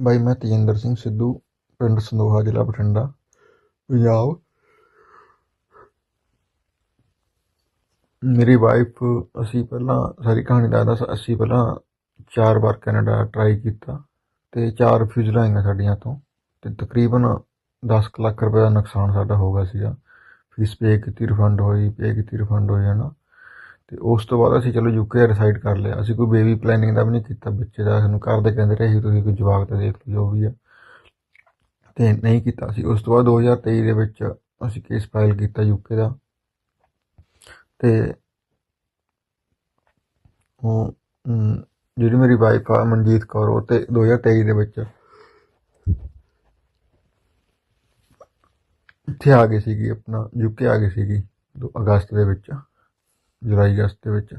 ਬਾਈ, ਮੈਂ ਤੇਜਿੰਦਰ ਸਿੰਘ ਸਿੱਧੂ, ਪਿੰਡ ਸੰਦੋਹਾ, ਜ਼ਿਲ੍ਹਾ ਬਠਿੰਡਾ, ਪੰਜਾਬ। ਮੇਰੀ ਵਾਈਫ ਅਸੀਂ ਪਹਿਲਾਂ ਸਾਰੀ ਕਹਾਣੀ ਦੱਸਦਾ ਸ- ਅਸੀਂ ਪਹਿਲਾਂ ਚਾਰ ਵਾਰ ਕੈਨੇਡਾ ਟਰਾਈ ਕੀਤਾ ਤੇ ਚਾਰ ਰਿਫਿਊਜ਼ਲ ਆਈਆਂ ਸਾਡੀਆਂ ਤੋਂ ਤੇ ਤਕਰੀਬਨ 10 ਕੁ ਲੱਖ ਰੁਪਏ ਦਾ ਨੁਕਸਾਨ ਸਾਡਾ ਹੋ ਗਿਆ ਸੀਗਾ। ਫੀਸ ਪੇ ਕੀਤੀ ਰਿਫੰਡ ਹੋਈ ਪੇ ਕੀਤੀ ਰਿਫੰਡ ਹੋਈ ਹੈ ਨਾ ਤੇ ਉਸ ਤੋਂ ਬਾਅਦ ਅਸੀਂ ਚਲੋ ਯੂਕੇ ਡਿਸਾਈਡ ਕਰ ਲਿਆ। ਅਸੀਂ ਕੋਈ ਬੇਬੀ ਪਲੈਨਿੰਗ ਦਾ ਵੀ ਨਹੀਂ ਕੀਤਾ। ਬੱਚੇ ਦਾ ਸਾਨੂੰ ਘਰ ਦੇ ਕਹਿੰਦੇ ਰਹੇ ਸੀ, ਤੁਸੀਂ ਕੋਈ ਜਵਾਕ ਤਾਂ ਦੇਖ ਲਓ ਜੋ ਵੀ ਆ। ਤੇ ਨਹੀਂ ਕੀਤਾ ਸੀ ਉਸ ਤੋਂ ਬਾਅਦ 2023 ਦੇ ਵਿੱਚ ਅਸੀਂ ਕੇਸ ਫਾਈਲ ਕੀਤਾ ਯੂਕੇ ਦਾ। ਤੇ ਉਹ ਜਿਹੜੀ ਮੇਰੀ ਵਾਈਫ ਆ, ਮਨਜੀਤ ਕੌਰ, ਉਹ ਤੇ 2023 ਦੇ ਵਿੱਚ ਇੱਥੇ ਆ ਗਈ ਸੀਗੀ, ਆਪਣਾ ਯੂਕੇ ਆ ਗਈ ਸੀਗੀ, ਦੋ ਅਗਸਤ ਦੇ ਵਿੱਚ। ਜੁਲਾਈ ਅਗਸਤ ਦੇ ਵਿੱਚ।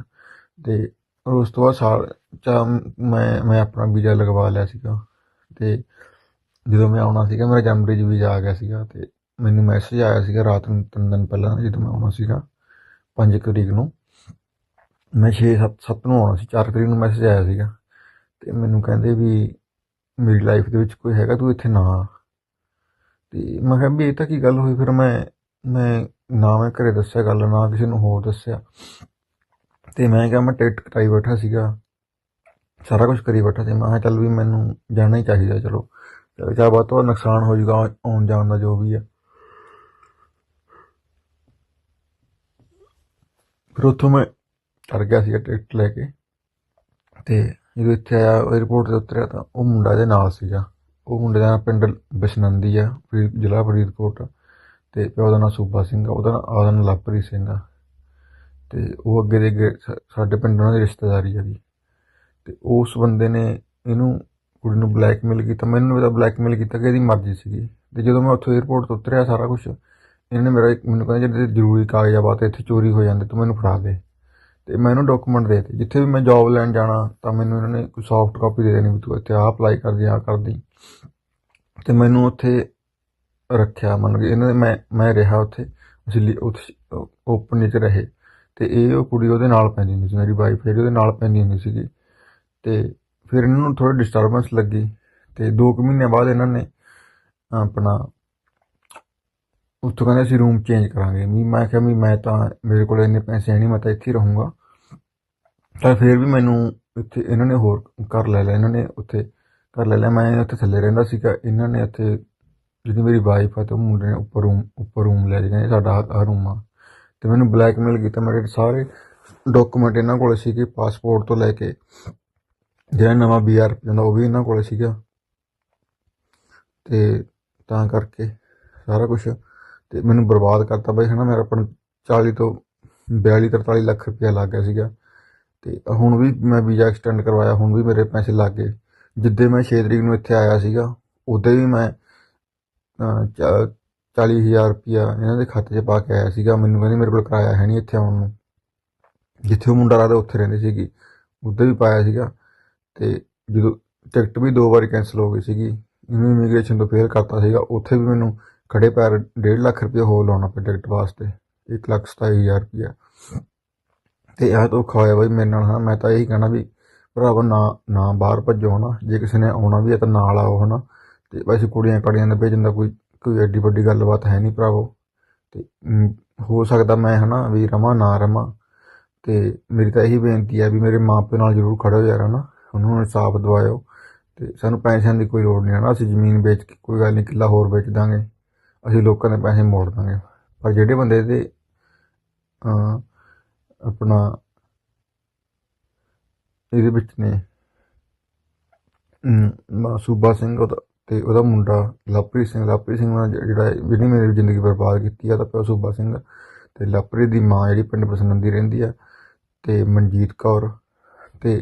ਤੇ ਉਸ ਤੋਂ ਬਾਅਦ ਸਾਲ ਚਾ ਮੈਂ ਮੈਂ ਆਪਣਾ ਵੀਜ਼ਾ ਲਗਵਾ ਲਿਆ ਸੀਗਾ। ਤੇ ਜਦੋਂ ਮੈਂ ਆਉਣਾ ਸੀਗਾ, ਮੇਰਾ ਜਨਵਰੀ 'ਚ ਵੀਜ਼ਾ ਆ ਗਿਆ ਸੀਗਾ ਤੇ ਮੈਨੂੰ ਮੈਸੇਜ ਆਇਆ ਸੀਗਾ ਰਾਤ ਨੂੰ ਤਿੰਨ ਦਿਨ ਪਹਿਲਾਂ ਜਦੋਂ ਮੈਂ ਆਉਣਾ ਸੀਗਾ 5 ਤਰੀਕ ਨੂੰ। ਮੈਂ 6 7 7 ਨੂੰ ਆਉਣਾ ਸੀ 4 ਤਰੀਕ ਨੂੰ ਮੈਸੇਜ ਆਇਆ ਸੀਗਾ। ਤੇ ਮੈਨੂੰ ਕਹਿੰਦੇ ਵੀ ਮੇਰੀ ਲਾਈਫ ਦੇ ਵਿੱਚ ਕੋਈ ਹੈਗਾ, ਤੂੰ ਇੱਥੇ ਨਾ ਆ। ਤੇ ਮੈਂ ਕਿਹਾ ਵੀ ਇਹ ਤਾਂ ਕੀ ਗੱਲ ਹੋਈ? ਫਿਰ ਮੈਂ ਮੈਂ ਨਾ ਮੈਂ ਘਰੇ ਦੱਸਿਆ ਗੱਲ, ਨਾ ਕਿਸੇ ਨੂੰ ਹੋਰ ਦੱਸਿਆ। ਤੇ ਮੈਂ ਕਿਹਾ ਮੈਂ ਟਿਕਟ ਕਟਾਈ ਬੈਠਾ ਸੀਗਾ, ਸਾਰਾ ਕੁਝ ਕਰੀ ਬੈਠਾ ਸੀ। ਮੈਂ ਕਿਹਾ ਚੱਲ ਵੀ ਮੈਨੂੰ ਜਾਣਾ ਹੀ ਚਾਹੀਦਾ, ਚਲੋ। ਚਾਹ ਬਾਤ ਤੋਂ ਨੁਕਸਾਨ ਹੋ ਜਾਊਗਾ, ਆਉਣ ਜਾਣ ਦਾ ਜੋ ਵੀ ਆ। ਫਿਰ ਉੱਥੋਂ ਮੈਂ ਚੜ ਗਿਆ ਸੀਗਾ ਟਿਕਟ ਲੈ ਕੇ। ਤੇ ਜਦੋਂ ਇੱਥੇ ਆਇਆ 에어ਪੋਰਟ ਤੇ ਉਤਰਿਆ ਤਾਂ ਉਹ ਮੁੰਡਾ ਦੇ ਨਾਲ ਸੀਗਾ। ਉਹ ਮੁੰਡੇ ਦਾ ਪਿੰਡ ਬਿਸ਼ਨੰਦੀ ਆ, ਫਰੀਦ, ਜ਼ਿਲ੍ਹਾ ਫਰੀਦਕੋਟ। ਤੇ ਪਿਓ ਦਾ ਨਾਂ ਸੂਬਾ ਸਿੰਘ ਆ, ਉਹਦਾ ਨਾਂ ਉਹਦਾ ਨਾਂ ਲਵਪ੍ਰੀਤ ਸਿੰਘ ਆ। ਤੇ ਉਹ ਅੱਗੇ ਦੇ ਅੱਗੇ ਸਾ- ਸਾਡੇ ਪਿੰਡ ਉਹਨਾਂ ਦੀ ਰਿਸ਼ਤੇਦਾਰੀ ਹੈਗੀ ਤੇ ਉਸ ਬੰਦੇ ਨੇ ਇਹਨੂੰ ਕੁੜੀ ਨੂੰ ਬਲੈਕਮੇਲ ਕੀਤਾ। ਮੈਨੂੰ ਇਹਦਾ ਬਲੈਕਮੇਲ ਕੀਤਾ ਕਿ ਇਹਦੀ ਮਰਜ਼ੀ ਸੀਗੀ। ਤੇ ਜਦੋਂ ਮੈਂ ਉੱਥੋਂ 에어ਪੋਰਟ ਤੋਂ ਉਤਰਿਆ ਸਾਰਾ ਕੁਝ ਇਹਨੇ ਮੇਰਾ ਇੱਕ, ਮੈਨੂੰ ਕਹਿੰਦਾ ਜਿਹੜੇ ਜ਼ਰੂਰੀ ਕਾਗਜ਼ਾਤ ਇੱਥੇ ਚੋਰੀ ਹੋ ਜਾਂਦੇ, ਤੂੰ ਮੈਨੂੰ ਫੜਾ ਦੇ। ਤੇ ਮੈਂ ਇਹਨੂੰ ਡਾਕੂਮੈਂਟ ਦੇ ਦਿੱਤੇ। ਜਿੱਥੇ ਵੀ ਮੈਂ ਜੌਬ ਲੈਣ ਜਾਣਾ, ਤਾਂ ਮੈਨੂੰ ਇਹਨਾਂ ਨੇ ਕੋਈ ਸੌਫਟ ਕਾਪੀ ਦੇ ਦੇਣੀ ਵੀ ਤੂੰ ਇੱਥੇ ਆਹ ਅਪਲਾਈ ਕਰਦੀ ਆਹ ਕਰਦੀ ਤੇ ਮੈਨੂੰ ਉੱਥੇ ਰੱਖਿਆ ਮੰਨ ਕਿ ਇਹਨਾਂ ਨੇ, ਮੈਂ ਮੈਂ ਰਿਹਾ ਉੱਥੇ, ਅਸੀਂ ਲਿ- ਉੱਥੇ ਓਪਨ ਵਿੱਚ ਰਹੇ ਤੇ ਇਹ ਉਹ ਕੁੜੀ ਉਹਦੇ ਨਾਲ ਪੈਂਦੀ ਹੁੰਦੀ ਸੀ, ਮੇਰੀ ਵਾਈਫ ਜਿਹੜੀ ਉਹਦੇ ਨਾਲ ਪੈਂਦੀ ਹੁੰਦੀ ਸੀਗੀ ਤੇ ਫਿਰ ਇਹਨਾਂ ਨੂੰ ਥੋੜੀ ਡਿਸਟਰਬੈਂਸ ਲੱਗੀ ਤੇ 2 ਕੁ ਮਹੀਨੇ ਬਾਅਦ ਇਹਨਾਂ ਨੇ ਆਪਣਾ ਉੱਥੋਂ ਕਹਿੰਦੇ ਅਸੀਂ ਰੂਮ ਚੇਂਜ ਕਰਾਂਗੇ, ਵੀ ਮੈਂ ਕਿਹਾ ਵੀ ਮੈਂ ਤਾਂ ਮੇਰੇ ਕੋਲ ਇੰਨੇ ਪੈਸੇ ਨਹੀਂ ਮੈਂ ਤਾਂ ਇੱਥੇ ਹੀ ਰਹੂੰਗਾ। ਤਾਂ ਫਿਰ ਵੀ ਮੈਨੂੰ ਇੱਥੇ ਇਹਨਾਂ ਨੇ ਹੋਰ ਘਰ ਲੈ ਲਿਆ, ਇਹਨਾਂ ਨੇ ਉੱਥੇ ਘਰ ਲੈ ਲਿਆ, ਮੈਂ ਉੱਥੇ ਥੱਲੇ ਰਹਿੰਦਾ ਸੀਗਾ, ਇਹਨਾਂ ਨੇ ਉੱਥੇ ਜਿਹੜੀ ਮੇਰੀ ਵਾਈਫ ਆ ਤੇ ਉਹ ਮੁੰਡੇ ਨੇ ਉੱਪਰ ਰੂਮ ਉੱਪਰ ਰੂਮ ਲੈ ਲਿਆ ਸਾਡਾ ਆਹ ਰੂਮ ਆ ਤੇ ਮੈਨੂੰ ਬਲੈਕਮੇਲ ਕੀਤਾ ਮੇਰੇ ਸਾਰੇ ਡਾਕੂਮੈਂਟ ਇਹਨਾਂ ਕੋਲ ਸੀਗੇ ਪਾਸਪੋਰਟ ਤੋਂ ਲੈ ਕੇ। ਜਿਹੜਾ ਨਵਾਂ ਬੀਆਰ ਹੁੰਦਾ ਉਹ ਵੀ ਇਹਨਾਂ ਕੋਲ ਸੀਗਾ। ਤੇ ਤਾਂ ਕਰਕੇ ਸਾਰਾ ਕੁਝ ਤੇ ਮੈਨੂੰ ਬਰਬਾਦ ਕਰਤਾ ਬਈ, ਹਨਾ, ਮੇਰਾ ਆਪਣਾ 40 ਤੋਂ 42 43 ਲੱਖ ਰੁਪਇਆ ਲੱਗ ਗਿਆ ਸੀਗਾ। ਤੇ ਹੁਣ ਵੀ ਮੈਂ ਵੀਜ਼ਾ ਐਕਸਟੈਂਡ ਕਰਵਾਇਆ, ਹੁਣ ਵੀ ਮੇਰੇ ਪੈਸੇ ਲੱਗ ਗਏ। ਜਿੱਦੇ ਮੈਂ 6 ਤਰੀਕ ਨੂੰ ਇੱਥੇ ਆਇਆ ਸੀਗਾ ਉਦੋਂ ਵੀ ਮੈਂ ਅਹ, ਚਾ- 40000 ਰੁਪਇਆ ਇਹਨਾਂ ਦੇ ਖਾਤੇ 'ਚ ਪਾ ਕੇ ਆਇਆ ਸੀਗਾ। ਮੈਨੂੰ ਕਹਿੰਦੇ ਮੇਰੇ ਕੋਲ ਕਿਰਾਇਆ ਹੈ ਨਹੀਂ ਇੱਥੇ ਆਉਣ ਨੂੰ। ਜਿੱਥੇ ਉਹ ਮੁੰਡਾ ਰਹਿੰਦਾ ਉੱਥੇ ਰਹਿੰਦੇ ਸੀਗੀ। ਉੱਧਰ ਵੀ ਪਾਇਆ ਸੀਗਾ। ਤੇ ਜਦੋਂ ਟਿਕਟ ਵੀ ਦੋ ਵਾਰੀ ਕੈਨਸਲ ਹੋ ਗਈ ਸੀਗੀ। ਇਹਨੂੰ ਇਮੀਗ੍ਰੇਸ਼ਨ ਤੋਂ ਫੇਲ ਕਰਤਾ ਸੀਗਾ। ਉੱਥੇ ਵੀ ਮੈਨੂੰ ਖੜੇ ਪੈਰ 1.5 ਲੱਖ ਰੁਪਏ ਹੋਰ ਲਾਉਣਾ ਪਿਆ ਟਿਕਟ ਵਾਸਤੇ। 1 ਲੱਖ 27000 ਰੁਪਇਆ। ਤੇ ਇਹ ਧੋਖਾ ਹੋਇਆ ਬਾਈ ਮੇਰੇ ਨਾਲ। ਹਾਂ ਮੈਂ ਤਾਂ ਇਹੀ ਕਹਿਣਾ ਵੀ ਭਰਾਵਾ ਨਾ ਨਾ ਬਾਹਰ ਭੱਜੋ ਹਨਾ। ਜੇ ਕਿਸੇ ਨੇ ਆਉਣਾ ਵੀ ਹੈ ਤਾਂ ਨਾਲ ਆਓ ਹਨਾ। ਤੇ ਵੈਸੇ ਕੁੜੀਆਂ ਕੜੀਆਂ ਦੇ ਭੇਜਣ ਦਾ ਕੋਈ ਕੋਈ ਐਡੀ ਵੱਡੀ ਗੱਲਬਾਤ ਹੈ ਨਹੀਂ ਭਰਾਵੋ। ਤੇ ਹੋ ਸਕਦਾ ਮੈਂ ਹਨਾ ਵੀ ਰਵਾਂ, ਨਾ ਰਵਾਂ। ਤੇ ਮੇਰੀ ਤਾਂ ਇਹੀ ਬੇਨਤੀ ਹੈ ਵੀ ਮੇਰੇ ਮਾਪੇ ਨਾਲ ਜ਼ਰੂਰ ਖੜੋ ਯਾਰ ਹਨਾ। ਉਹਨਾਂ ਨੂੰ ਇਨਸਾਫ ਦਿਵਾਇਓ। ਤੇ ਸਾਨੂੰ ਪੈਸਿਆਂ ਦੀ ਕੋਈ ਲੋੜ ਨਹੀਂ ਹਨਾ। ਅਸੀਂ ਜ਼ਮੀਨ ਵੇਚ ਕੇ ਕੋਈ ਗੱਲ ਨਹੀਂ, ਕਿੱਲਾ ਹੋਰ ਵੇਚ ਦਾਂਗੇ। ਅਸੀਂ ਲੋਕਾਂ ਦੇ ਪੈਸੇ ਮੋੜ ਦਾਂਗੇ। ਪਰ ਜਿਹੜੇ ਬੰਦੇ ਦੇ ਆਪਣਾ ਇਹਦੇ ਵਿੱਚ ਨੇ ਸੂਬਾ ਸਿੰਘ ਉਹਦਾ ਅਤੇ ਉਹਦਾ ਮੁੰਡਾ ਲਵਪ੍ਰੀਤ ਸਿੰਘ ਲਵਪ੍ਰੀਤ ਸਿੰਘ ਨਾਲ ਜਿਹੜਾ ਜਿਹਨੇ ਮੇਰੀ ਜ਼ਿੰਦਗੀ ਬਰਬਾਦ ਕੀਤੀ ਆ ਤਾਂ ਪਿਓ ਸੂਬਾ ਸਿੰਘ ਅਤੇ ਲਵਪ੍ਰੀਤ ਦੀ ਮਾਂ ਜਿਹੜੀ ਪਿੰਡ ਬਸਨੰਦੀ ਰਹਿੰਦੀ ਆ ਅਤੇ ਮਨਜੀਤ ਕੌਰ ਅਤੇ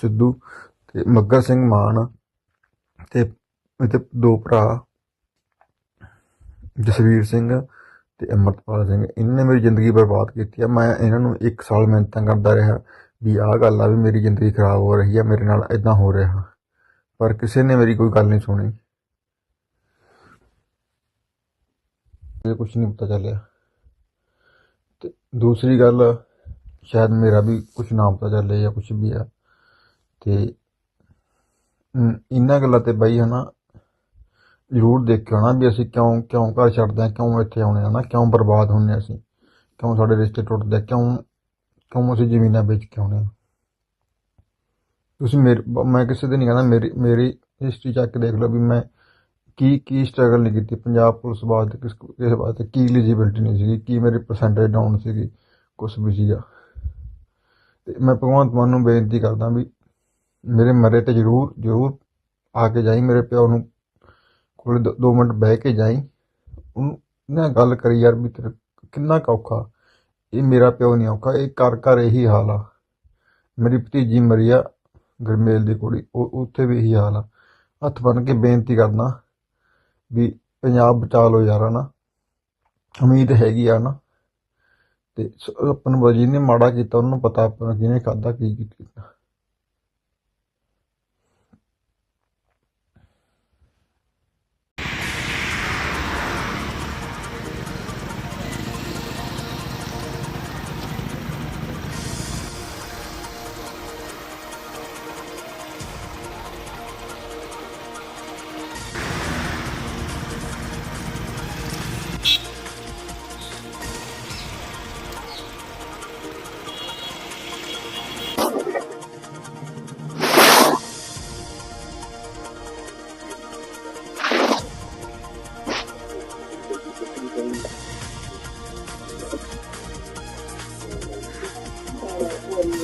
ਸਿੱਧੂ ਅਤੇ ਮੱਗਾ ਸਿੰਘ ਮਾਨ ਅਤੇ ਇਹਦੇ ਦੋ ਭਰਾ, ਜਸਵੀਰ ਸਿੰਘ ਤੇ ਅਮਰਤਪਾਲ ਸਿੰਘ। ਇਹਨਾਂ ਨੇ ਮੇਰੀ ਜ਼ਿੰਦਗੀ ਬਰਬਾਦ ਕੀਤੀ ਆ। ਮੈਂ ਇਹਨਾਂ ਨੂੰ ਇੱਕ ਸਾਲ ਮਿਹਨਤਾਂ ਕਰਦਾ ਰਿਹਾ ਵੀ ਆਹ ਗੱਲ ਆ ਵੀ ਮੇਰੀ ਜ਼ਿੰਦਗੀ ਖਰਾਬ ਹੋ ਰਹੀ ਆ, ਮੇਰੇ ਨਾਲ ਇਦਾਂ ਹੋ ਰਿਹਾ। ਪਰ ਕਿਸੇ ਨੇ ਮੇਰੀ ਕੋਈ ਗੱਲ ਨਹੀਂ ਸੁਣੀ। ਇਹ ਕੁਝ ਨਹੀਂ ਪਤਾ ਚੱਲਿਆ। ਤੇ ਦੂਸਰੀ ਗੱਲ, ਸ਼ਾਇਦ ਮੇਰਾ ਵੀ ਕੁਝ ਨਾ ਪਤਾ ਚੱਲੇ ਜਾਂ ਕੁਝ ਵੀ ਆ। ਤੇ ਇਹਨਾਂ ਗੱਲਾਂ ਤੇ ਬਾਈ ਹਨਾ, ਜ਼ਰੂਰ ਦੇਖਿਓ ਨਾ ਵੀ ਅਸੀਂ ਕਿਉਂ ਕਿਉਂ ਘਰ ਛੱਡਦੇ ਹਾਂ ਕਿਉਂ ਇੱਥੇ ਆਉਣੇ ਆ ਨਾ ਕਿਉਂ ਬਰਬਾਦ ਹੁੰਨੇ ਅਸੀਂ, ਕਿਉਂ ਸਾਡੇ ਰਿਸ਼ਤੇ ਟੁੱਟਦੇ ਕਿਉਂ ਕਿਉਂ ਅਸੀਂ ਜ਼ਮੀਨਾਂ ਵੇਚ ਕੇ ਆਉਣੇ ਆ। ਤੁਸੀਂ ਮੇਰੇ ਮੈਂ ਕਿਸੇ ਦੇ ਨਹੀਂ ਕਹਿੰਦਾ ਮੇਰੀ ਮੇਰੀ ਹਿਸਟਰੀ ਚੱਕ ਕੇ ਦੇਖ ਲਓ ਵੀ ਮੈਂ ਕੀ ਕੀ ਸਟਰਗਲ ਨਹੀਂ ਕੀਤੀ। ਪੰਜਾਬ ਪੁਲਿਸ ਵਾਸਤੇ ਕਿਸ, ਕਿਸੇ ਵਾਸਤੇ ਕੀ ਐਲੀਜੀਬਿਲਟੀ ਨਹੀਂ ਸੀਗੀ, ਕੀ ਮੇਰੀ ਪਰਸੈਂਟੇਜ ਡਾਊਨ ਸੀਗੀ, ਕੁਛ ਵੀ ਸੀਗਾ। ਤੇ ਮੈਂ ਭਗਵੰਤ ਮਾਨ ਨੂੰ ਬੇਨਤੀ ਕਰਦਾ ਵੀ ਮੇਰੇ ਮਰੇ ਤੇ ਜ਼ਰੂਰ ਜ਼ਰੂਰ ਆ ਕੇ ਜਾਈ, ਮੇਰੇ ਪਿਓ ਨੂੰ ਕੋਲ ਦੋ- ਦੋ ਮਿੰਟ ਬਹਿ ਕੇ ਜਾਈ। ਉਹਨੂੰ ਨਾ ਗੱਲ ਕਰੀ ਯਾਰ ਵੀ ਤੇਰੇ ਕਿੰਨਾ ਕੁ ਔਖਾ। ਇਹ ਮੇਰਾ ਪਿਓ ਨਹੀਂ ਔਖਾ, ਇਹ ਘਰ ਘਰ ਇਹੀ ਹਾਲ ਆ। ਮੇਰੀ ਭਤੀਜੀ ਮਰੀ ਆ ਗਰਮੇਲ ਦੀ ਕੁੜੀ ਉਹ, ਉੱਥੇ ਵੀ ਇਹੀ ਹਾਲ ਆ। ਹੱਥ ਬੰਨ ਕੇ ਬੇਨਤੀ ਕਰਦਾ ਵੀ ਪੰਜਾਬ ਬਚਾ ਲਓ ਯਾਰ ਨਾ। ਉਮੀਦ ਹੈਗੀ ਆ ਨਾ। ਤੇ ਸ- ਆਪਾਂ ਨੂੰ ਜਿਹਨੇ ਮਾੜਾ ਕੀਤਾ, ਉਹਨੂੰ ਪਤਾ ਆਪਾਂ ਜਿਹਨੇ ਖਾਦਾ ਕੀ ਕੀਤਾ।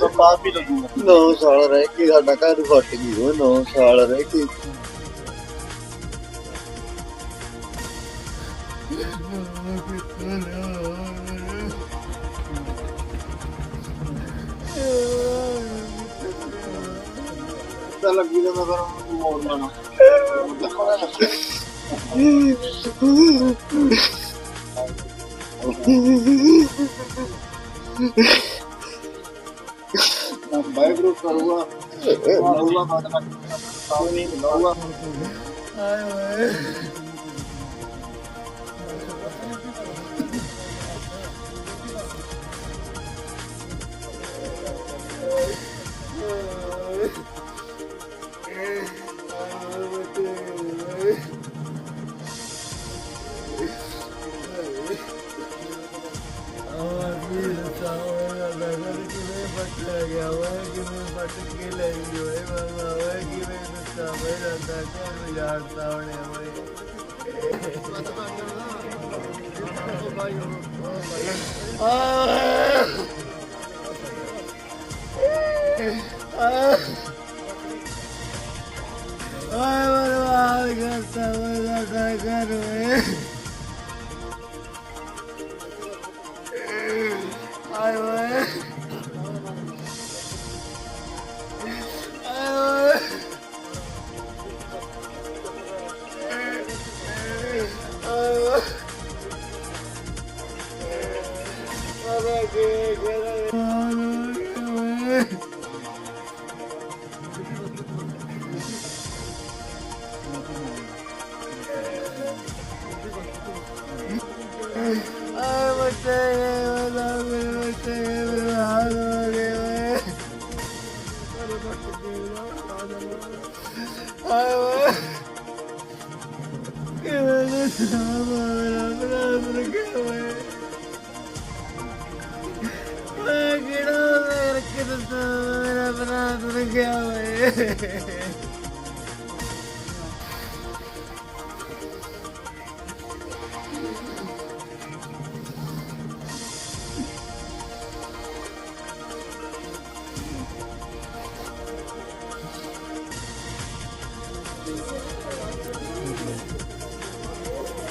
ਤੂੰ ਬਾਅਦ ਹੀ। ਲੱਗੂਗਾ 9 ਸਾਲ ਰਹਿ ਕੇ ਸਾਡਾ ਘਰ ਫਟ ਗਈ ਉਹ 9 ਸਾਲ ਰਹਿ ਕੇ। ਤਾਂ ਲੱਗੀ ਜਾਂਦਾ ਫਿਰ ਮੋੜ ਲੈਣਾ। ਬਾਈ ਗਰੁੱਪ ਕਰੂਗਾ। ਕਰੂਗਾ ਬਾਅਦ ਵਿੱਚ ਪਾਉਣੀ ਲਾਊਗਾ। ਆਏ ਓਏ। ਆਏ ਮੇਰਾ ਤਾਂ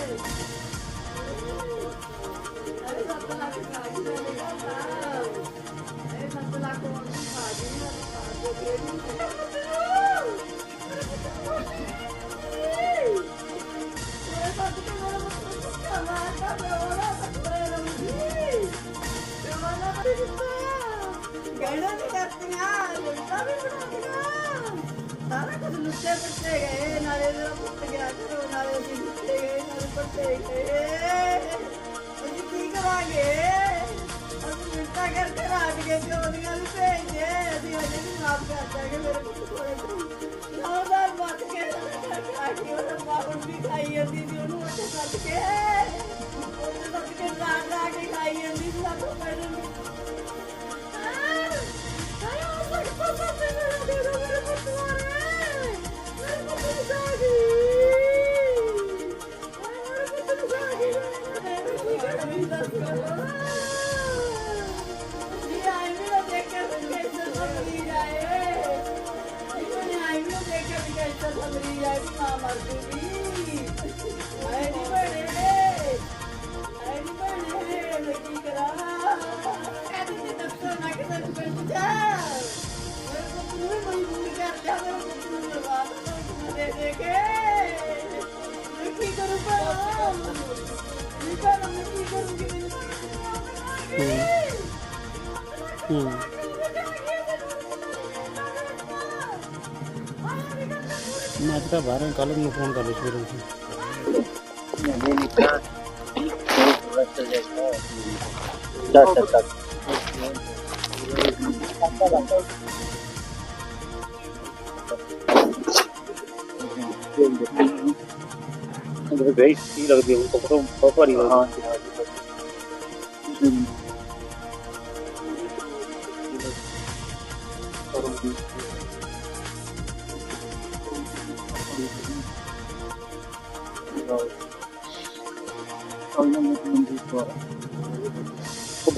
Thank you. ਕਰਕੇ ਰਾਤ ਕੇ ਚੋਦੀਆਂ ਵੀ ਭੇਜਦੇ ਅਸੀਂ ਅਜੇ ਵੀ ਮਾਫ ਕਰ ਦਾਂਗੇ ਮੇਰੇ ਪੁੱਤ ਕੋਲੇ ਨੌਦਾਰ ਮੱਤ ਕੇ ਖਾ ਕੇ ਉਹ ਬਾਹਰ ਵੀ ਖਾਈ ਜਾਂਦੀ ਸੀ ਉਹਨੂੰ ਉੱਥੇ ਕੱਟ ਕੇ ਉਹਦੇ ਕੱਟ ਕੇ ਰਾਤ ਲਾ ਕੇ ਖਾਈ ਜਾਂਦੀ ਸੀ ਸਾਥੋਂ ਪੈਣ ਨੂੰ ਐਨੀ ਬਣੇ ਮੈਂ ਕੀ ਕਰਾਂ ਕਹਿੰਦੀ ਤੇ ਦੱਸੋ ਨਾ ਕਿ ਤੈਨੂੰ ਪਿੰਡ ਜਾ ਮੇਰੇ ਪੁੱਤ ਨੂੰ ਵੀ ਮਜਬੂਰ ਕਰ ਲਿਆ ਮੇਰੇ ਪੁੱਤ ਨੂੰ ਲਗਾ ਦਿੱਤਾ ਦੇ ਦੇ ਕੇ ਮੈਂ ਕੀ ਕਰੂ ਭਲਾ ਮੈਂ ਤਾਂ ਮੈਂ ਕੀ ਕਰੂੰਗੀ ਮੈਨੂੰ ਹੂੰ ਮੈਂ ਅੱਜ ਤਾਂ ਬਾਹਰ ਕੱਲ ਨੂੰ ਫੋਨ ਕਰ ਲਈ ਸਵੇਰੇ ਤੁਸੀਂ। ਉਹਦੇ ਵੇਈ ਕੀ ਲੱਗਦੀ ਉਹ ਤੋਂ ਬਹੁਤ ਭਾਰੀ ਹੋ।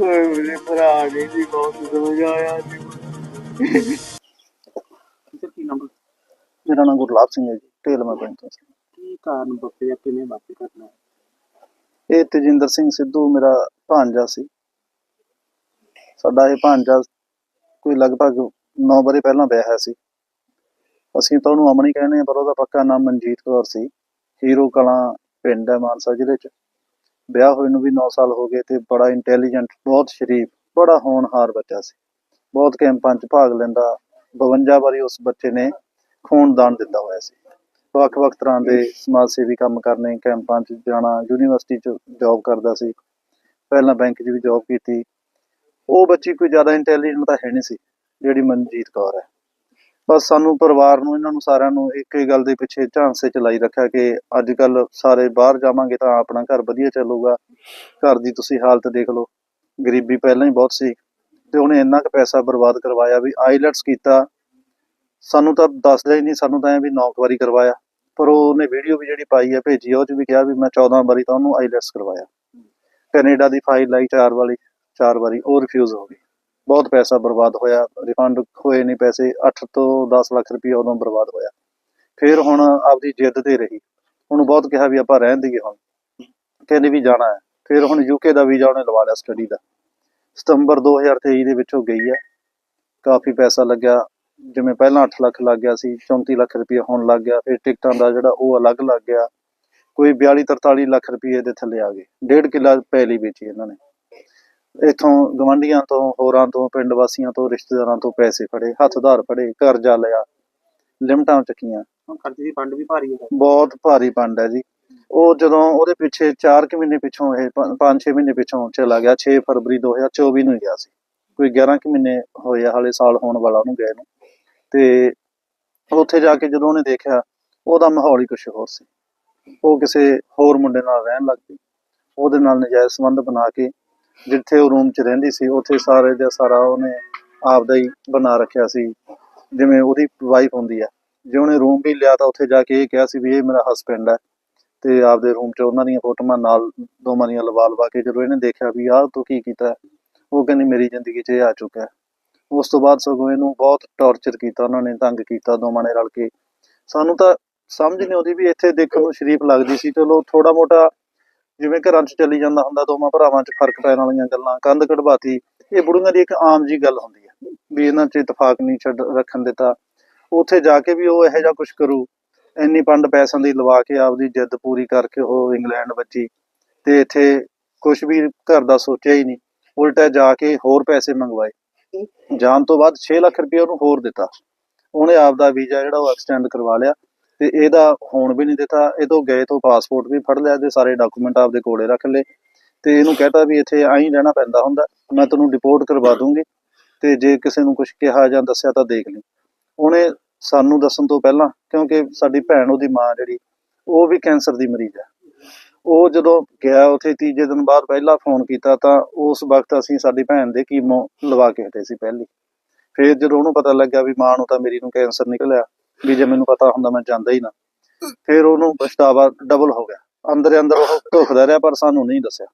ਮੇਰੇ ਭਰਾ ਨੇ ਜੀ ਬਹੁਤ ਸਮਝਾਇਆ ਜੀ ਕੀ ਨੰਬਰ ਮੇਰਾ ਨਾਮ ਗੁਰਲਾਬ ਸਿੰਘ ਹੈ ਜੀ ਢੇਲਮਾ ਪਿੰਡ ਤੋਂ ਕੀ ਕਾਰਨ ਬੱਪੇ ਕਿਵੇਂ ਵਾਪਸ ਕਰਨਾ ਇਹ ਤੇਜਿੰਦਰ ਸਿੰਘ ਸਿੱਧੂ ਮੇਰਾ ਭਾਂਜਾ ਸੀ। ਸਾਡਾ ਇਹ ਭਾਂਜਾ ਕੋਈ ਲਗਭਗ 9 ਵਰੇ ਪਹਿਲਾਂ ਵਿਆਹਿਆ ਸੀ। ਅਸੀਂ ਤਾਂ ਉਹਨੂੰ ਅਮਨ ਹੀ ਕਹਿੰਦੇ ਹਾਂ ਪਰ ਉਹਦਾ ਪੱਕਾ ਨਾਮ ਮਨਜੀਤ ਕੌਰ ਸੀ। ਹੀਰੋ ਕਲਾਂ ਪਿੰਡ ਹੈ ਮਾਨਸਾ ਜ਼ਿਲ੍ਹੇ 'ਚ। ਵਿਆਹ ਹੋਏ ਨੂੰ ਵੀ 9 ਸਾਲ ਹੋ ਗਏ ਤੇ ਬੜਾ ਇੰਟੈਲੀਜੈਂਟ ਬਹੁਤ ਸ਼ਰੀਫ ਬੜਾ ਹੋਣਹਾਰ ਬੱਚਾ ਸੀ। ਬਹੁਤ ਕੈਂਪਾਂ 'ਚ ਭਾਗ ਲੈਂਦਾ 52 ਵਾਰੀ ਉਸ ਬੱਚੇ ਨੇ ਖੂਨ ਦਾਨ ਦਿੱਤਾ ਹੋਇਆ ਸੀ। ਵੱਖ-ਵੱਖ ਤਰ੍ਹਾਂ ਦੇ ਸਮਾਜ ਸੇਵੀ ਕੰਮ ਕਰਨੇ ਕੈਂਪਾਂ 'ਚ ਜਾਣਾ ਯੂਨੀਵਰਸਿਟੀ 'ਚ ਜੌਬ ਕਰਦਾ ਸੀ। ਪਹਿਲਾਂ ਬੈਂਕ 'ਚ ਵੀ ਜੌਬ ਕੀਤੀ। ਉਹ ਬੱਚੀ ਕੋਈ ਜ਼ਿਆਦਾ ਇੰਟੈਲੀਜੈਂਟ ਤਾਂ ਹੈ ਨਹੀਂ ਸੀ ਜਿਹੜੀ ਮਨਜੀਤ ਕੌਰ ਹੈ। ਬਸ ਸਾਨੂੰ ਪਰਿਵਾਰ ਨੂੰ, ਇਹਨਾਂ ਨੂੰ ਸਾਰਿਆਂ ਨੂੰ ਇੱਕ ਹੀ ਗੱਲ ਦੇ ਪਿੱਛੇ ਝਾਂਸੇ ਚ ਲਾਈ ਰੱਖਿਆ ਕਿ ਅੱਜ ਕੱਲ ਸਾਰੇ ਬਾਹਰ ਜਾਵਾਂਗੇ ਤਾਂ ਆਪਣਾ ਘਰ ਵਧੀਆ ਚੱਲੂਗਾ। ਘਰ ਦੀ ਤੁਸੀਂ ਹਾਲਤ ਦੇਖ ਲਓ। ਗਰੀਬੀ ਪਹਿਲਾਂ ਹੀ ਬਹੁਤ ਸੀ ਤੇ ਉਹਨੇ ਇੰਨਾ ਕੁ ਪੈਸਾ ਬਰਬਾਦ ਕਰਵਾਇਆ ਵੀ ਆਈਲੈਟਸ ਕੀਤਾ। ਸਾਨੂੰ ਤਾਂ ਦੱਸਦਾ ਹੀ ਨਹੀਂ, ਸਾਨੂੰ ਤਾਂ ਐ ਵੀ 9 ਵਾਰੀ ਕਰਵਾਇਆ। ਪਰ ਉਹਨੇ ਵੀਡੀਓ ਵੀ ਜਿਹੜੀ ਪਾਈ ਹੈ, ਭੇਜੀ ਉਹ ਚ ਵੀ ਕਿਹਾ ਵੀ ਮੈਂ 14 ਵਾਰੀ ਤਾਂ ਉਹਨੂੰ ਆਈਲੈਟਸ ਕਰਵਾਇਆ। ਕੈਨੇਡਾ ਦੀ ਫਾਈਲ ਲਾਈ ਚਾਰ ਵਾਲੀ ਚਾਰ ਵਾਰੀ, ਉਹ ਰਿਫਿਊਜ਼ ਹੋ ਗਈ। ਬਹੁਤ ਪੈਸਾ ਬਰਬਾਦ ਹੋਇਆ ਰਿਫੰਡ ਹੋਏ ਨਹੀਂ ਪੈਸੇ 8 ਤੋਂ 10 ਲੱਖ ਰੁਪਏ ਉਦੋਂ ਬਰਬਾਦ ਹੋਇਆ। ਫਿਰ ਹੁਣ ਆਪਦੀ ਜਿੱਦ ਤੇ ਰਹੀ। ਉਹਨੂੰ ਬਹੁਤ ਕਿਹਾ ਵੀ ਆਪਾਂ ਰਹਿਣ ਦੀਏ ਹੁਣ। ਕਹਿੰਦੇ ਵੀ ਜਾਣਾ ਹੈ। ਫਿਰ ਹੁਣ ਯੂਕੇ ਦਾ ਵੀਜ਼ਾ ਉਹਨੇ ਲਵਾ ਲਿਆ ਸਟੱਡੀ ਦਾ। ਸਤੰਬਰ 2023 ਦੇ ਵਿੱਚ ਉਹ ਗਈ ਹੈ। ਕਾਫੀ ਪੈਸਾ ਲੱਗਿਆ। ਜਿਵੇਂ ਪਹਿਲਾਂ 8 ਲੱਖ ਲੱਗ ਗਿਆ ਸੀ 34 ਲੱਖ ਰੁਪਏ ਹੋਣ ਲੱਗ ਗਿਆ। ਫਿਰ ਟਿਕਟਾਂ ਦਾ ਜਿਹੜਾ ਉਹ ਅਲੱਗ ਲੱਗ ਗਿਆ। ਕੋਈ 42 43 ਲੱਖ ਰੁਪਏ ਦੇ ਥੱਲੇ ਆ ਗਏ। ਡੇਢ ਕਿੱਲਾ ਪੈਲੀ ਵੇਚੀ ਇਹਨਾਂ ਨੇ। ਇੱਥੋਂ ਗਵੰਡੀਆਂ ਤੋਂ ਹੋਰਾਂ ਤੋਂ ਪਿੰਡ ਵਾਸੀਆਂ ਤੋਂ ਰਿਸ਼ਤੇਦਾਰਾਂ ਤੋਂ ਪੈਸੇ ਫੜੇ ਹੱਥ ਉਧਾਰ ਫੜੇ ਕਰਜ਼ਾ ਲਿਆ ਲਿਮਟਾਂ ਚੱਕੀਆਂ। ਹੁਣ ਕਰਜ਼ੇ ਦੀ ਫੰਡ ਵੀ ਭਾਰੀ ਹੈ। ਬਹੁਤ ਭਾਰੀ ਪੰਡ ਹੈ ਜੀ। ਉਹ ਜਦੋਂ ਉਹਦੇ ਪਿੱਛੇ 4 ਕੁ ਮਹੀਨੇ ਪਿੱਛੋਂ ਇਹ 5-6 ਮਹੀਨੇ ਪਿੱਛੋਂ ਚਲਾ ਗਿਆ 6 ਫਰਵਰੀ 2024 ਨੂੰ ਗਿਆ ਸੀ। ਕੋਈ 11 ਕੁ ਮਹੀਨੇ ਹੋਏ ਆ, ਹਾਲੇ ਸਾਲ ਹੋਣ ਵਾਲਾ ਉਹਨੂੰ ਗਏ ਨੂੰ। ਤੇ ਉੱਥੇ ਜਾ ਕੇ ਜਦੋਂ ਉਹਨੇ ਦੇਖਿਆ ਉਹਦਾ ਮਾਹੌਲ ਹੀ ਕੁਝ ਹੋਰ ਸੀ। ਉਹ ਕਿਸੇ ਹੋਰ ਮੁੰਡੇ ਨਾਲ ਰਹਿਣ ਲੱਗ ਪਈ। ਉਹਦੇ ਨਾਲ ਨਜਾਇਜ਼ ਸੰਬੰਧ ਬਣਾ ਕੇ ਜਿੱਥੇ ਉਹ ਰੂਮ 'ਚ ਰਹਿੰਦੀ ਸੀ, ਉੱਥੇ ਸਾਰੇ ਦਾ ਸਾਰਾ ਉਹਨੇ ਆਪਦਾ ਹੀ ਬਣਾ ਰੱਖਿਆ ਸੀ। ਜਿਵੇਂ ਉਹਦੀ ਵਾਈਫ ਹੁੰਦੀ ਹੈ ਜੇ ਉਹਨੇ ਰੂਮ ਵੀ ਲਿਆ ਤਾਂ ਉੱਥੇ ਜਾ ਕੇ ਇਹ ਕਿਹਾ ਸੀ ਵੀ ਇਹ ਮੇਰਾ ਹਸਬੈਂਡ ਹੈ ਤੇ ਆਪਦੇ ਰੂਮ 'ਚ ਉਹਨਾਂ ਦੀਆਂ ਫੋਟੋਆਂ ਨਾਲ ਦੋਵਾਂ ਦੀਆਂ ਲਵਾ ਲਵਾ ਕੇ ਜਦੋਂ ਇਹਨੇ ਦੇਖਿਆ ਵੀ ਆਹ ਤੂੰ ਕੀ ਕੀਤਾ, ਉਹ ਕਹਿੰਦੀ ਮੇਰੀ ਜ਼ਿੰਦਗੀ 'ਚ ਇਹ ਆ ਚੁੱਕਾ ਉਸ ਤੋਂ ਬਾਅਦ ਸਗੋਂ ਇਹਨੂੰ ਬਹੁਤ ਟੌਰਚਰ ਕੀਤਾ, ਉਹਨਾਂ ਨੇ ਤੰਗ ਕੀਤਾ ਦੋਵਾਂ ਨੇ ਰਲ ਕੇ। ਸਾਨੂੰ ਤਾਂ ਸਮਝ ਨਹੀਂ ਆਉਂਦੀ ਵੀ ਇੱਥੇ ਦੇਖਣ ਨੂੰ ਸ਼ਰੀਫ ਲੱਗਦੀ ਸੀ। ਚਲੋ ਥੋੜਾ ਮੋਟਾ ਜਿਵੇਂ ਘਰਾਂ 'ਚ ਚੱਲੀ ਜਾਂਦਾ ਹੁੰਦਾ, ਦੋਵਾਂ ਭਰਾਵਾਂ 'ਚ ਫ਼ਰਕ ਪੈਣ ਵਾਲੀਆਂ ਗੱਲਾਂ, ਕੰਧ ਕਢਵਾਤੀ, ਇਹ ਬੁੜੀਆਂ ਦੀ ਇੱਕ ਆਮ ਜੀ ਗੱਲ ਹੁੰਦੀ ਹੈ ਵੀ ਇਹਨਾਂ 'ਚ ਇਤਫਾਕ ਨਹੀਂ ਛੱਡ ਰੱਖਣ ਦਿੱਤਾ। ਉੱਥੇ ਜਾ ਕੇ ਵੀ ਉਹ ਇਹੋ ਜਿਹਾ ਕੁਝ ਕਰੂ, ਇੰਨੀ ਪੰਡ ਪੈਸਿਆਂ ਦੀ ਲਵਾ ਕੇ ਆਪਦੀ ਜਿੱਦ ਪੂਰੀ ਕਰਕੇ ਉਹ ਇੰਗਲੈਂਡ ਬੱਜੀ ਤੇ ਇੱਥੇ ਕੁਝ ਵੀ ਘਰ ਦਾ ਸੋਚਿਆ ਹੀ ਨਹੀਂ। ਉਲਟਾ ਜਾ ਕੇ ਹੋਰ ਪੈਸੇ ਮੰਗਵਾਏ। ਜਾਣ ਤੋਂ ਬਾਅਦ 6 ਲੱਖ ਰੁਪਏ ਉਹਨੂੰ ਹੋਰ ਦਿੱਤਾ। ਉਹਨੇ ਆਪਦਾ ਵੀਜ਼ਾ ਜਿਹੜਾ ਉਹ ਐਕਸਟੈਂਡ ਕਰਵਾ ਲਿਆ। ਤੇ ਇਹਦਾ ਹੋਣ ਵੀ ਨਹੀਂ ਦਿੱਤਾ, ਇਹ ਤੋਂ ਗਏ ਤੋਂ ਪਾਸਪੋਰਟ ਵੀ ਫੜ ਲਿਆ ਤੇ ਸਾਰੇ ਡਾਕੂਮੈਂਟ ਆਪਦੇ ਕੋਲੇ ਰੱਖ ਲਏ। ਤੇ ਇਹਨੂੰ ਕਹਤਾ ਵੀ ਇੱਥੇ ਆਈ ਰਹਿਣਾ ਪੈਂਦਾ ਹੁੰਦਾ, ਮੈਂ ਤੈਨੂੰ ਡਿਪੋਰਟ ਕਰਵਾ ਦੂੰਗੀ। ਤੇ ਜੇ ਕਿਸੇ ਨੂੰ ਕੁਝ ਕਿਹਾ ਜਾਂ ਦੱਸਿਆ ਤਾਂ ਦੇਖ ਲਈ। ਉਹਨੇ ਸਾਨੂੰ ਦੱਸਣ ਤੋਂ ਪਹਿਲਾਂ, ਕਿਉਂਕਿ ਸਾਡੀ ਭੈਣ ਉਹਦੀ ਮਾਂ ਜਿਹੜੀ, ਉਹ ਵੀ ਕੈਂਸਰ ਦੀ ਮਰੀਜ਼ ਹੈ। ਉਹ ਜਦੋਂ ਗਿਆ ਉੱਥੇ ਤੀਜੇ ਦਿਨ ਬਾਅਦ ਪਹਿਲਾ ਫੋਨ ਕੀਤਾ ਤਾਂ ਉਸ ਵਕਤ ਅਸੀਂ ਸਾਡੀ ਭੈਣ ਦੇ ਕੀਮੋ ਲਵਾ ਕੇ ਹਟੇ ਸੀ ਪਹਿਲੀ। ਫਿਰ ਜਦੋਂ ਉਹਨੂੰ ਪਤਾ ਲੱਗਿਆ ਵੀ ਮਾਂ ਨੂੰ ਤਾਂ ਮੇਰੀ ਨੂੰ ਕੈਂਸਰ ਨਿਕਲਿਆ ਵੀ ਜੇ ਮੈਨੂੰ ਪਤਾ ਹੁੰਦਾ ਮੈਂ ਜਾਂਦਾ ਹੀ ਨਾ। ਫਿਰ ਉਹਨੂੰ ਪਛਤਾਵਾ ਡਬਲ ਹੋ ਗਿਆ। ਅੰਦਰ ਅੰਦਰ ਉਹ ਧੁਖਦਾ ਰਿਹਾ ਪਰ ਸਾਨੂੰ ਨਹੀਂ ਦੱਸਿਆ।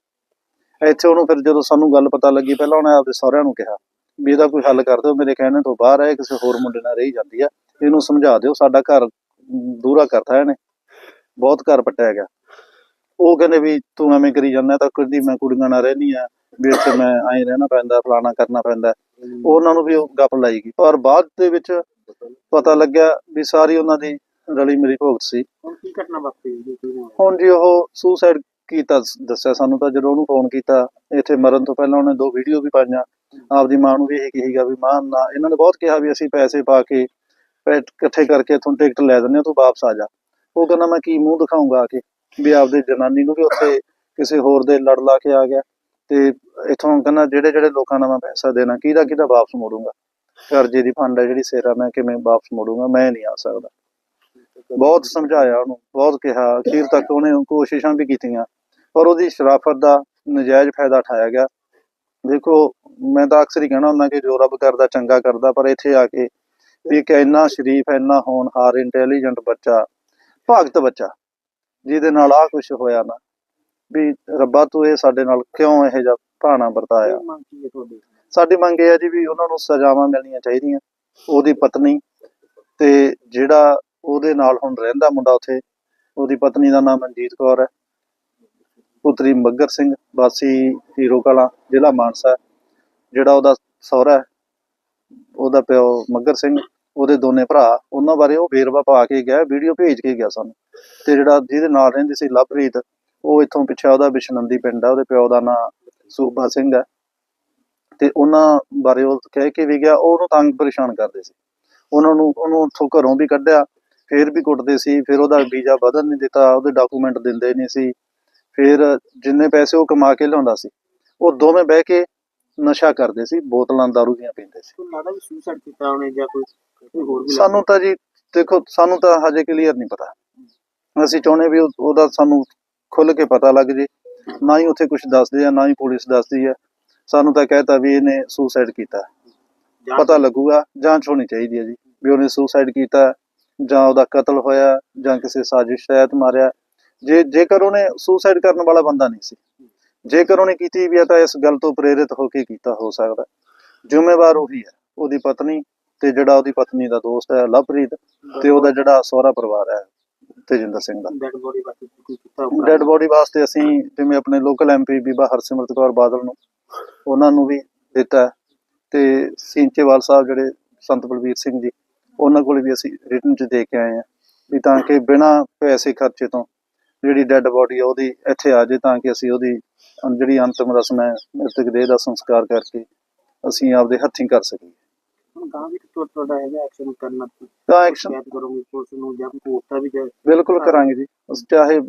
ਇੱਥੇ ਉਹਨੂੰ ਫਿਰ ਜਦੋਂ ਸਾਨੂੰ ਗੱਲ ਪਤਾ ਲੱਗੀ ਪਹਿਲਾਂ ਉਹਨੇ ਆਪਦੇ ਸਹੁਰਿਆਂ ਨੂੰ ਕਿਹਾ ਵੀ ਇਹਦਾ ਕੋਈ ਹੱਲ ਕਰ ਦਿਓ ਮੇਰੇ ਕਹਿਣੇ ਤੋਂ ਬਾਹਰ ਹੈ ਕਿਸੇ ਹੋਰ ਮੁੰਡੇ ਨਾਲ ਰਹੀ ਜਾਂਦੀ ਆ। ਇਹਨੂੰ ਸਮਝਾ ਦਿਓ ਸਾਡਾ ਘਰ ਦੂਰਾ ਕਰਤਾ ਇਹਨੇ। ਬਹੁਤ ਘਰ ਪੱਟਿਆ ਗਿਆ। ਉਹ ਕਹਿੰਦੇ ਵੀ ਤੂੰ ਐਵੇਂ ਕਰੀ ਜਾਂਦਾ ਤਾਂ ਕੁੜੀ ਮੈਂ ਕੁੜੀਆਂ ਨਾਲ ਰਹਿਣੀ ਆ ਵੀ ਇੱਥੇ ਮੈਂ ਐਂ ਰਹਿਣਾ ਪੈਂਦਾ ਫਲਾਣਾ ਕਰਨਾ ਪੈਂਦਾ। ਉਹਨਾਂ ਨੂੰ ਵੀ ਉਹ ਗੱਪ ਲਾਈ ਗਈ। ਪਰ ਬਾਅਦ ਦੇ ਵਿੱਚ ਪਤਾ ਲੱਗਿਆ ਵੀ ਸਾਰੀ ਉਹਨਾਂ ਦੀ ਰਲੀ ਮਿਲੀ ਭੁਗਤ ਸੀ। ਹੁਣ ਕੀ ਘਟਨਾ ਵਾਪਰੀ ਜੀ? ਹੁਣ ਜੀ ਉਹ ਸੁਸਾਈਡ ਕੀਤਾ ਦੱਸਿਆ ਸਾਨੂੰ ਤਾਂ ਜਦੋਂ ਉਹਨੂੰ ਫੋਨ ਕੀਤਾ ਇੱਥੇ ਮਰਨ ਤੋਂ ਪਹਿਲਾਂ ਉਹਨੇ ਦੋ ਵੀਡੀਓ ਵੀ ਪਾਈਆਂ। ਆਪਦੀ ਮਾਂ ਨੂੰ ਵੀ ਇਹ ਕਹੀਗਾ ਵੀ ਮਾਂ ਨਾ ਇਹਨਾਂ ਨੇ ਬਹੁਤ ਕਿਹਾ ਵੀ ਅਸੀਂ ਪੈਸੇ ਪਾ ਕੇ ਇਕੱਠੇ ਕਰਕੇ ਇੱਥੋਂ ਟਿਕਟ ਲੈ ਦਿੰਦੇ ਹਾਂ ਤੂੰ ਵਾਪਸ ਆ ਜਾ। ਉਹ ਕਹਿੰਦਾ ਮੈਂ ਕੀ ਮੂੰਹ ਦਿਖਾਉਂਗਾ ਆ ਕੇ ਵੀ ਆਪਦੇ ਜਨਾਨੀ ਨੂੰ ਵੀ ਉੱਥੇ ਕਿਸੇ ਹੋਰ ਦੇ ਲੜ ਲਾ ਕੇ ਆ ਗਿਆ। ਤੇ ਇੱਥੋਂ ਕਹਿੰਦਾ ਜਿਹੜੇ ਜਿਹੜੇ ਲੋਕਾਂ ਦਾ ਮੈਂ ਪੈਸਾ ਦੇਣਾ ਕਿਹਦਾ ਕਿਹਦਾ ਵਾਪਸ ਮੋੜੂੰਗਾ। ਕਰਜ਼ੇ ਦੀ ਫੰਡ ਹੈ ਜਿਹੜੀ ਸੇਰਾ ਮੈਂ ਕਿਵੇਂ ਵਾਪਸ ਮੋੜੂੰਗਾ, ਮੈਂ ਨਹੀਂ ਆ ਸਕਦਾ। ਬਹੁਤ ਸਮਝਾਇਆ ਉਹਨੂੰ, ਬਹੁਤ ਕਿਹਾ, ਅਖੀਰ ਤੱਕ ਉਹਨੇ ਕੋਸ਼ਿਸ਼ਾਂ ਵੀ ਕੀਤੀਆਂ, ਪਰ ਉਹਦੀ ਸ਼ਰਾਫਤ ਦਾ ਨਜਾਇਜ਼ ਫਾਇਦਾ ਉਠਾਇਆ ਗਿਆ। ਦੇਖੋ, ਮੈਂ ਤਾਂ ਅਕਸਰ ਹੀ ਕਹਿਣਾ ਹੁੰਦਾ ਕਿ ਜੋ ਰੱਬ ਕਰਦਾ, ਚੰਗਾ ਕਰਦਾ, ਪਰ ਇੱਥੇ ਆ ਕੇ ਵੀ ਇੱਕ ਇੰਨਾ ਸ਼ਰੀਫ, ਇੰਨਾ ਹੋਣਹਾਰ ਇੰਟੈਲੀਜੈਂਟ ਬੱਚਾ, ਭਗਤ ਬੱਚਾ, ਜਿਹਦੇ ਨਾਲ ਆ ਕੁਝ ਹੋਇਆ ਨਾ, ਵੀ ਰੱਬਾ ਤੂੰ ਇਹ ਸਾਡੇ ਨਾਲ ਕਿਉਂ ਇਹ ਜਿਹਾ ਭਾਣਾ ਵਰਤਾਇਆ? ਸਾਡੀ ਮੰਗ ਇਹ ਹੈ ਜੀ ਵੀ ਉਹਨਾਂ ਨੂੰ ਸਜ਼ਾਵਾਂ ਮਿਲਣੀਆਂ ਚਾਹੀਦੀਆਂ, ਉਹਦੀ ਪਤਨੀ ਤੇ ਜਿਹੜਾ ਉਹਦੇ ਨਾਲ ਹੁਣ ਰਹਿੰਦਾ ਮੁੰਡਾ ਉੱਥੇ, ਉਹਦੀ ਪਤਨੀ ਦਾ ਨਾਮ ਮਨਜੀਤ ਕੌਰ ਹੈ, ਪੁੱਤਰੀ ਮੱਗਰ ਸਿੰਘ, ਵਾਸੀ ਹੀਰੋ ਕਲਾਂ, ਜ਼ਿਲ੍ਹਾ ਮਾਨਸਾ, ਜਿਹੜਾ ਉਹਦਾ ਸਹੁਰਾ ਉਹਦਾ ਪਿਓ ਮੱਗਰ ਸਿੰਘ, ਉਹਦੇ ਦੋਨੇ ਭਰਾ, ਉਹਨਾਂ ਬਾਰੇ ਉਹ ਵੇਰਵਾ ਪਾ ਕੇ ਗਿਆ, ਵੀਡੀਓ ਭੇਜ ਕੇ ਗਿਆ ਸਾਨੂੰ, ਤੇ ਜਿਹੜਾ ਜਿਹਦੇ ਨਾਲ ਰਹਿੰਦੀ ਸੀ ਲਵਪ੍ਰੀਤ, ਉਹ ਇੱਥੋਂ ਪਿੱਛੇ ਉਹਦਾ ਬਿਸ਼ਨੰਦੀ ਪਿੰਡ ਹੈ, ਉਹਦੇ ਪਿਓ ਦਾ ਨਾਂ ਸੂਬਾ ਸਿੰਘ ਹੈ ਤੇ ਉਹਨਾਂ ਬਾਰੇ ਉਹ ਕਹਿ ਕੇ ਵੀ ਗਿਆ ਉਹ ਉਹਨੂੰ ਤੰਗ ਪਰੇਸ਼ਾਨ ਕਰਦੇ ਸੀ। ਉਹਨਾਂ ਨੂੰ ਉਹਨੂੰ ਉੱਥੋਂ ਘਰੋਂ ਵੀ ਕੱਢਿਆ ਫੇਰ ਵੀ ਕੁੱਟਦੇ ਸੀ ਫਿਰ ਉਹਦਾ ਵੀਜ਼ਾ ਵਧਣ ਨਹੀਂ ਦਿੱਤਾ ਉਹਦੇ ਡਾਕੂਮੈਂਟ ਦਿੰਦੇ ਨਹੀਂ ਸੀ। ਫਿਰ ਜਿੰਨੇ ਪੈਸੇ ਉਹ ਕਮਾ ਕੇ ਲਿਆਉਂਦਾ ਸੀ ਉਹ ਦੋਵੇਂ ਬਹਿ ਕੇ ਨਸ਼ਾ ਕਰਦੇ ਸੀ ਬੋਤਲਾਂ ਦਾਰੂ ਦੀਆਂ ਪੀਂਦੇ ਸੀ। ਕੋਈ ਲੱਗਦਾ ਵੀ ਸੁਸਾਈਡ ਕੀਤਾ ਉਹਨੇ ਜਾਂ ਕੋਈ ਕੋਈ ਹੋਰ ਵੀ ਸਾਨੂੰ ਤਾਂ ਜੀ ਦੇਖੋ ਸਾਨੂੰ ਤਾਂ ਹਜੇ ਕਲੀਅਰ ਨਹੀਂ ਪਤਾ। ਅਸੀਂ ਚਾਹੁੰਦੇ ਵੀ ਉਹ- ਉਹਦਾ ਸਾਨੂੰ ਖੁੱਲ ਕੇ ਪਤਾ ਲੱਗ ਜੇ। ਨਾ ਹੀ ਉੱਥੇ ਕੁਝ ਦੱਸਦੇ ਆ ਨਾ ਹੀ ਪੁਲਿਸ ਦੱਸਦੀ ਹੈ ਸਾਨੂੰ ਤਾਂ ਕਹਿਤਾ ਵੀ ਇਹਨੇ ਸੁਸਾਈਡ ਕੀਤਾ। ਪਤਾ ਲੱਗੂਗਾ ਜਾਂਚ ਹੋਣੀ ਚਾਹੀਦੀ ਹੈ ਜੀ। ਵੀ ਉਹਨੇ ਸੁਸਾਈਡ ਕੀਤਾ ਜਾਂ ਉਹਦਾ ਕਤਲ ਹੋਇਆ ਜਾਂ ਕਿਸੇ ਸਾਜ਼ਿਸ਼ ਤਹਿਤ ਮਾਰਿਆ। ਜੇ ਜੇਕਰ ਉਹਨੇ ਸੁਸਾਈਡ ਕਰਨ ਵਾਲਾ ਬੰਦਾ ਨਹੀਂ ਸੀ ਜੇਕਰ ਉਹਨੇ ਕੀਤੀ ਵੀ ਹੈ ਤਾਂ ਇਸ ਗੱਲ ਤੋਂ ਪ੍ਰੇਰਿਤ ਹੋ ਕੇ ਕੀਤਾ ਹੋ ਸਕਦਾ। ਜ਼ਿੰਮੇਵਾਰ ਉਹੀ ਹੈ ਉਹਦੀ ਪਤਨੀ ਤੇ ਜਿਹੜਾ ਉਹਦੀ ਪਤਨੀ ਦਾ ਦੋਸਤ ਹੈ ਲਵਪ੍ਰੀਤ ਤੇ ਉਹਦਾ ਜਿਹੜਾ ਸਹੁਰਾ ਪਰਿਵਾਰ ਹੈ ਤੇਜਿੰਦਰ ਸਿੰਘ ਦਾ। ਡੈਡ ਬੋਡੀ ਵਾਸਤੇ ਕੋਈ ਕੀਤਾ? ਡੈੱਡ ਬੋਡੀ ਵਾਸਤੇ ਅਸੀਂ ਜਿਵੇਂ ਆਪਣੇ ਲੋਕਲ ਐਮਪੀ ਬੀਬਾ ਹਰਸਿਮਰਤ ਕੌਰ ਬਾਦਲ ਨੂੰ ਉਹਨਾਂ ਨੂੰ ਵੀ ਦਿੱਤਾ ਤੇ ਸਿੰਚੇਵਾਲ ਸਾਹਿਬ ਜਿਹੜੇ ਸੰਤ ਬਲਵੀਰ ਸਿੰਘ ਜੀ ਉਹਨਾਂ ਕੋਲ ਵੀ ਅਸੀਂ ਰਿਟਨ ਚ ਦੇ ਕੇ ਆਏ ਹਾਂ ਵੀ ਤਾਂ ਕਿ ਬਿਨਾਂ ਪੈਸੇ ਖਰਚੇ ਤੋਂ ਜਿਹੜੀ ਡੈੱਡ ਬੋਡੀ ਆ ਉਹਦੀ ਇੱਥੇ ਆ ਜੇ ਤਾਂ ਕਿ ਅਸੀਂ ਉਹਦੀ ਜਿਹੜੀ ਅੰਤਿਮ ਰਸਮ ਹੈ ਮ੍ਰਿਤਕ ਦੇਹ ਦਾ ਸੰਸਕਾਰ ਕਰਕੇ ਅਸੀਂ ਆਪਦੇ ਹੱਥੀਂ ਕਰ ਸਕੀਏ। ਤਾਂ ਐਕਸ਼ਨ ਕਰੋਗੇ ਪੁਲਿਸ ਨੂੰ ਜਾਂ ਕੋਈ ਵੀ ਬਿਲਕੁਲ ਕਰਾਂਗੇ ਜੀ। ਅਸੀਂ ਚਾਹੇ